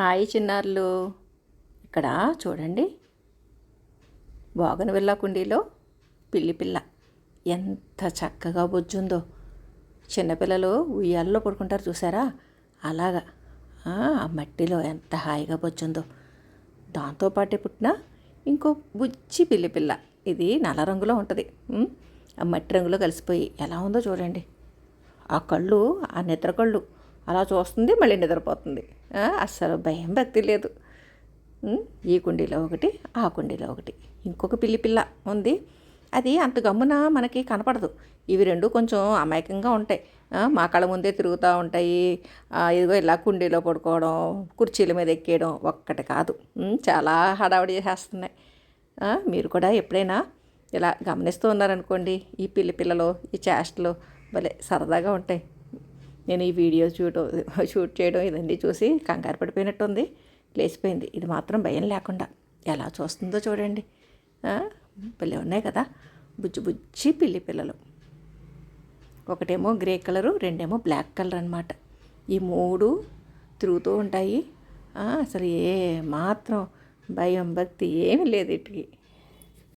Hi చిన్నారులు. ఇక్కడ చూడండి. బోగనవిల్లా కుండీలో పిల్లి పిల్ల. ఎంత చక్కగా బొజ్జుందో. చిన్నపిల్లలు ఉయ్యాల్లో పడుకుంటారు చూసారా? అలాగా. ఆ మట్టిలో ఎంత హాయిగా బొజ్జుందో. దాంతోపాటే పుట్టిన ఇంకో బుజ్జి పిల్లి పిల్ల. ఇది నల్ల రంగులో ఉంటుంది. ఆ మట్టి రంగులో కలిసిపోయి ఎలా ఉందో చూడండి. ఆ కళ్ళు ఆ నిద్ర కళ్ళు అలా చూస్తుంది మళ్ళీ నిద్రపోతుంది. అస్సలు భయం భక్తి లేదు. ఈ కుండీలో ఒకటి ఆ కుండీలో ఒకటి. ఇంకొక పిల్లి పిల్ల ఉంది. అది అంత గమ్మున మనకి కనపడదు. ఇవి రెండు కొంచెం అమాయకంగా ఉంటాయి. మా కళ్ళ ముందే తిరుగుతూ ఉంటాయి. ఇదిగో ఇలా కుండీలో పడుకోవడం కుర్చీల మీద ఎక్కేయడం ఒక్కటి కాదు. చాలా హడావిడి చేసేస్తున్నాయి మీరు కూడా ఎప్పుడైనా ఇలా గమనిస్తూ ఉన్నారనుకోండి ఈ పిల్లి పిల్లలు ఈ చేష్టలు భలే సరదాగా ఉంటాయి. నేను ఈ వీడియో షూట్ షూట్ చేయడం ఇదన్నీ చూసి కంగారు పడిపోయినట్టుంది. లేచిపోయింది. ఇది మాత్రం భయం లేకుండా. ఎలా చూస్తుందో చూడండి. పిల్లలు ఉన్నాయి కదా. బుజ్జి బుజ్జి పిల్లి పిల్లలు. ఒకటేమో గ్రే కలరు రెండేమో బ్లాక్ కలర్ అనమాట ఈ మూడు తిరుగుతూ ఉంటాయి. అసలు ఏ మాత్రం భయం భక్తి ఏమీ లేదు ఇటుకి.